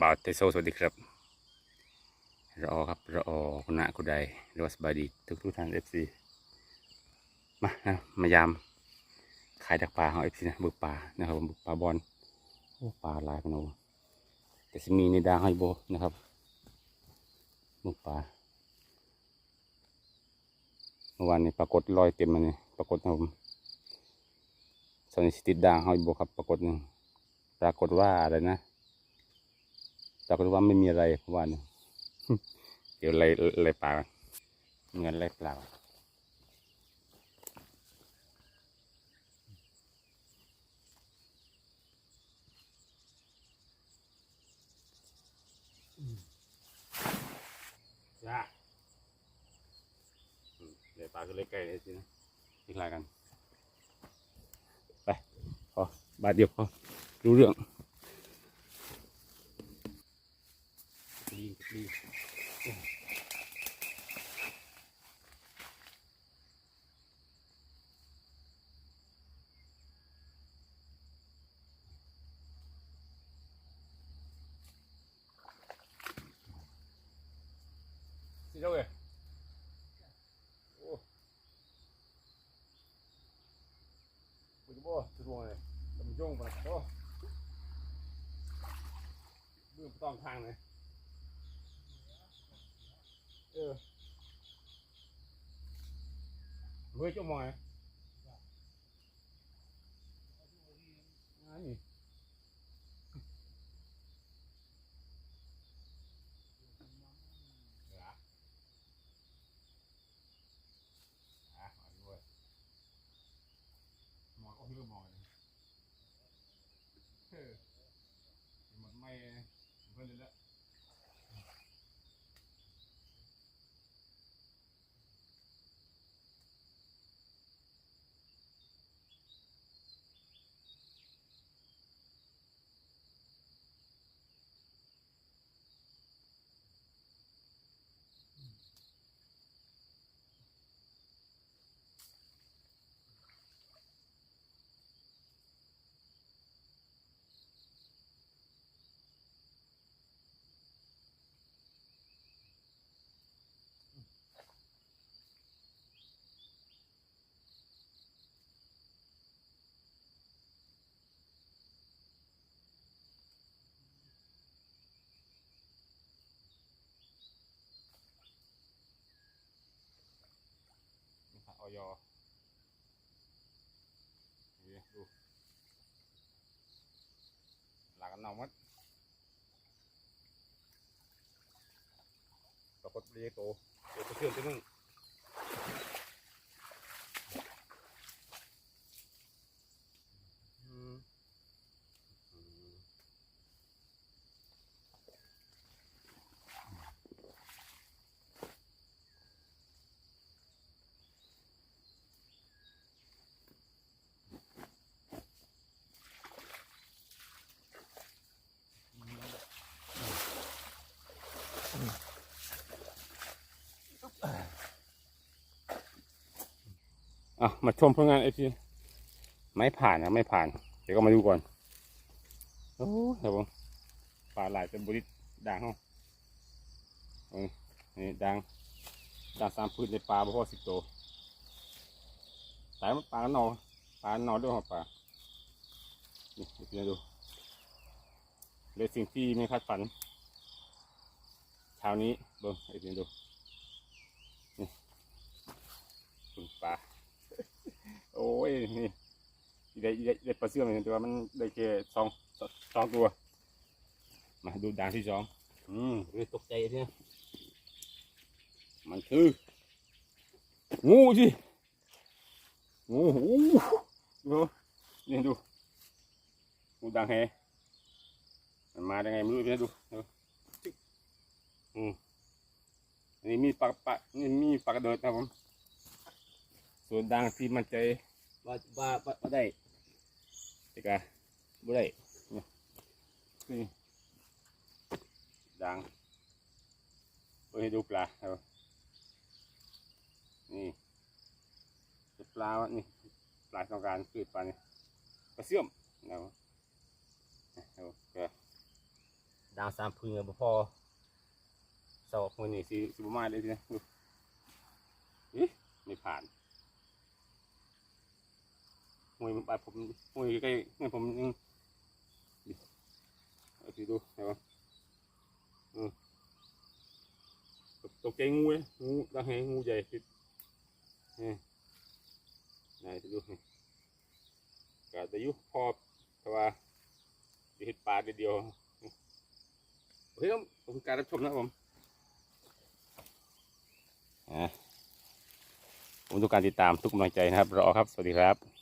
บ่าวเตโซสวัสดีครับรอครับรอคุณณะคุณใดรอสบายดีทุกทุกท่านเอฟซีมานะมายามขายดักปลาของเอฟซีนะบึกปลานะครับบึกปลาบอลโอ้ปลาลายพะโนแต่สิมีในดางให้โบนะครับบึกปลาเมื่อวานนี้ปรากฏลอยเต็มมาเนี่ยปรากฏนะผมส่วนนี้สิติดด่างให้โบครับปรากฏหนึ่งปรากฏว่าอะไรนะ ปรากฏว่าไม่มีอะไรเพราะว่านี่เดี๋ยวไล่ไล่ปลาก่อนเงินไล่ปลาก่อนจ้าอืมเดี๋ยวปลาก็เลยใกล้เลยสินะอีกลายกัน ไปพอบาทเดียวพอรู้เรื่อง ดีดีสิเจ้าเอ้ยโอ้กูจะบอกสะดวกเลยลำยงไปโอ้เบื้องต้องทางเลย เออเฮ้ยเจ้ามอยอันนี้เหรออะเอาด้วยมอยก็เพื่อมอยเออมันไม่เพื่อนเลยละ นี่ค่ะออ อยนี่ดูหลังกันนอมัดปรากฏเรียกโตเดี๋ยวจะเชื่อมจะมึง อะมาชมผลงานเอฟซีไม่ผ่านนะไม่ผ่าน เดี๋ยวก็มาดูก่อนโอ้ยครับผมปลาหลายเป็นบริษด่างห้องนี่ด่างด่างสามพื้นในปลาบ่พอสิบตัวแต่ปลาหนอปลาหนอด้วยหัวปลานี่เดี๋ยวดูเลยสิ่งที่ไม่คาดฝัน ช้านี้เบิ่งไอ้เดี๋ยวดูนี่คุณปลาโอ้ยนี่ได้ได้ได้ปลาเสื่อมเหมือนกันแต่ว่ามันได้แค่สองสองสองตัว มาดูด่างที่สองอืมเลยตกใจเนี่ยมันคือ งูสิงูหูดูนี่ดูงูด่างแหมันมาได้ไงไม่รู้เนี่ยดูดู อืมอันนี้มีปลาปลานี่มีปลากระเดิดนะครับผมส่วนด่างที่มันใจว่าว่าว่าว่าได้แต่กะบ่ได้เนี่ยนี่ดังเพื่อให้ดูปลาครับนี่เป็นปลาวะนี่ปลาต้องการคือปลาเนี่ยปลาเสื่อมนะครับเอาก็ดังอาสามพึ่งอะบ่พอ สอบคนนี่สิสิบมาเลยทีนะดูเอ๊ะไม่ผ่านมวยบาดผมมวยใกล้เนี่ยผมยังเอาสิดูเห็นปะอืมตกใจงูเลยงูตาแหงงูใหญ่สินี่ไหนสิดูนี่ก็จะอยุพอแต่ว่าเห็ดปลาเดียวเคครับขอบคุณการรับชมนะผม ผมต้องการติดตามทุกกำลังใจนะครับ รอครับ สวัสดีครับ